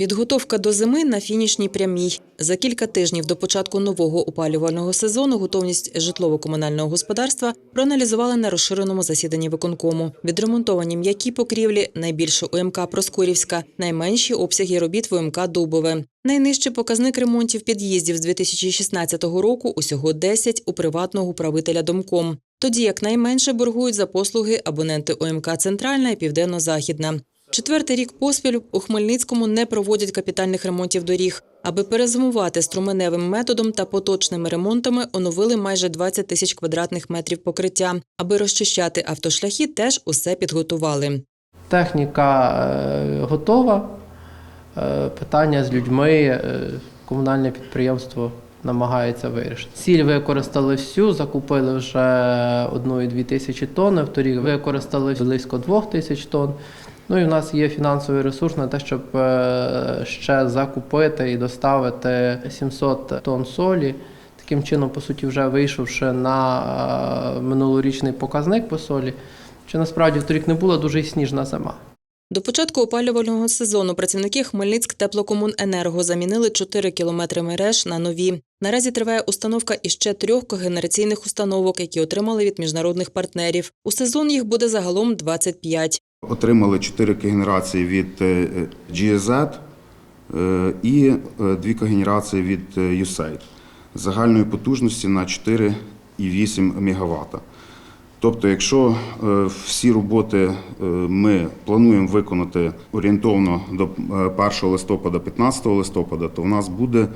Підготовка до зими на фінішній прямій. За кілька тижнів до початку нового опалювального сезону готовність житлово-комунального господарства проаналізували на розширеному засіданні виконкому. Відремонтовані м'які покрівлі, найбільше УМК Проскурівська, найменші обсяги робіт в УМК Дубове. Найнижчий показник ремонтів під'їздів з 2016 року усього 10 у приватного управителя Домком. Тоді як найменше боргують за послуги абоненти ОМК Центральна і Південно-Західна. Четвертий рік поспіль у Хмельницькому не проводять капітальних ремонтів доріг. Аби перезимувати струменевим методом та поточними ремонтами, оновили майже 20 тисяч квадратних метрів покриття. Аби розчищати автошляхи, теж усе підготували. Техніка е, готова. Е, Питання з людьми е, комунальне підприємство намагається вирішити. Сіль використали всю, закупили вже 1,2 тисячі тонн, вторік використали близько 2 тисяч тонн. Ну і в нас є фінансовий ресурс на те, щоб е, ще закупити і доставити 700 тонн солі. Таким чином, по суті, вже вийшовши на е, минулорічний показник по солі, що насправді вторік не була дуже й сніжна зима. До початку опалювального сезону працівники Хмельницьк теплокомуненерго замінили 4 кілометри мереж на нові. Наразі триває установка іще трьох когенераційних установок, які отримали від міжнародних партнерів. У сезон їх буде загалом 25. Отримали 4 когенерації від е, GSZ е, і е, дві когенерації від е, USAID загальної потужності на 4,8 МВт. Тобто, якщо е, всі роботи е, ми плануємо виконати орієнтовно до е, 1 листопада, 15 листопада, то в нас буде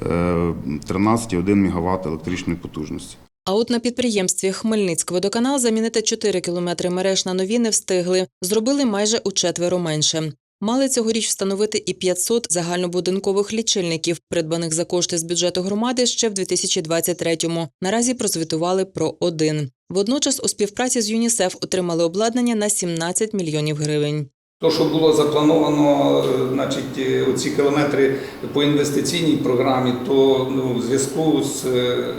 е, 13,1 МВт електричної потужності. А от на підприємстві Хмельницькводоканал замінити 4 кілометри мереж на нові не встигли. Зробили майже у четверо менше. Мали цьогоріч встановити і 500 загальнобудинкових лічильників, придбаних за кошти з бюджету громади ще в 2023-му. Наразі прозвітували про один. Водночас у співпраці з ЮНІСЕФ отримали обладнання на 17 мільйонів гривень. То, що було заплановано, е, значить, е, оці кілометри по інвестиційній програмі, то ну, в зв'язку з е,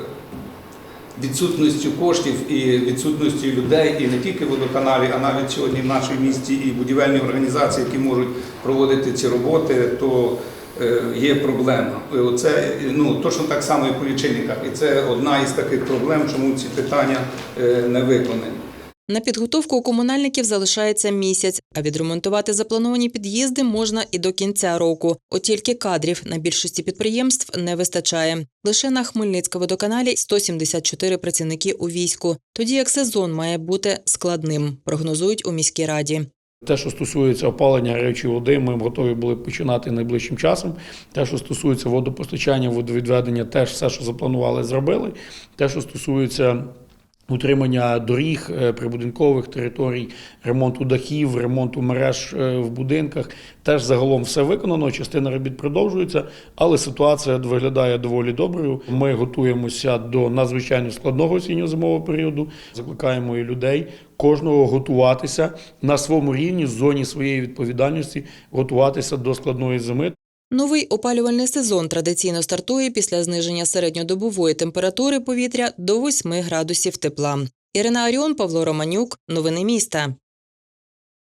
відсутністю коштів і відсутністю людей, і не тільки в водоканалі, а навіть сьогодні в нашій місті і будівельні організації, які можуть проводити ці роботи, то е, є проблема. Оце ну точно так само і по лічильниках. І це одна із таких проблем, чому ці питання е, не виконані. На підготовку у комунальників залишається місяць, а відремонтувати заплановані під'їзди можна і до кінця року. От тільки кадрів на більшості підприємств не вистачає. Лише на Хмельницька-водоканалі 174 працівники у війську, тоді як сезон має бути складним, прогнозують у міській раді. Те, що стосується опалення гарячої води, ми готові були починати найближчим часом. Те, що стосується водопостачання, водовідведення, теж все, що запланували, зробили. Те, що стосується утримання доріг, е, прибудинкових територій, ремонту дахів, ремонту мереж е, в будинках, теж загалом все виконано. Частина робіт продовжується, але ситуація виглядає доволі доброю. Ми готуємося до надзвичайно складного осінньо-зимового періоду. Закликаємо і людей кожного готуватися на своєму рівні, в зоні своєї відповідальності, готуватися до складної зими. Новий опалювальний сезон традиційно стартує після зниження середньодобової температури повітря до 8 градусів тепла. Ірина Аріон, Павло Романюк. Новини міста.